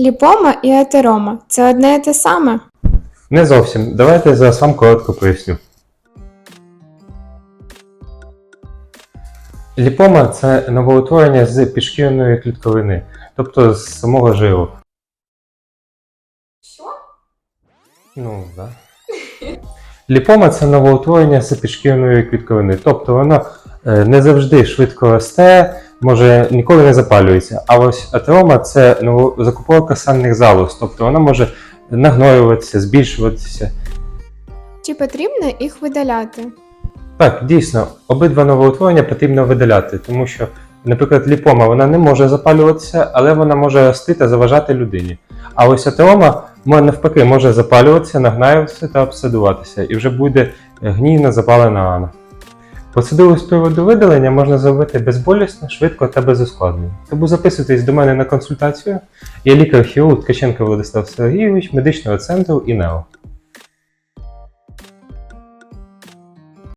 Ліпома і атерома це одне і те саме. Не зовсім. Давайте зараз вам коротко поясню. Ліпома це новоутворення з підшкірної клітковини, тобто з самого жиру. Що? Ну, так. Да. Ліпома це новоутворення з підшкірної клітковини, тобто воно е, не завжди швидко росте, може ніколи не запалюється. А ось атерома це ново- закупорка санних залоз, тобто вона може нагноюватися, збільшуватися. Чи потрібно їх видаляти? Так, дійсно, обидва новоутворення потрібно видаляти, тому що, наприклад, ліпома вона не може запалюватися, але вона може рости та заважати людині. А ось атерома мо- навпаки може запалюватися, нагнаюватися та обсидуватися, і вже буде гнійна запалена рана. Процедуру з приводу видалення можна зробити безболісно, швидко та без ускладнень. Тому записуйтесь до мене на консультацію. Я лікар-хірург Ткаченко Владислав Сергійович, медичного центру ІНЕО.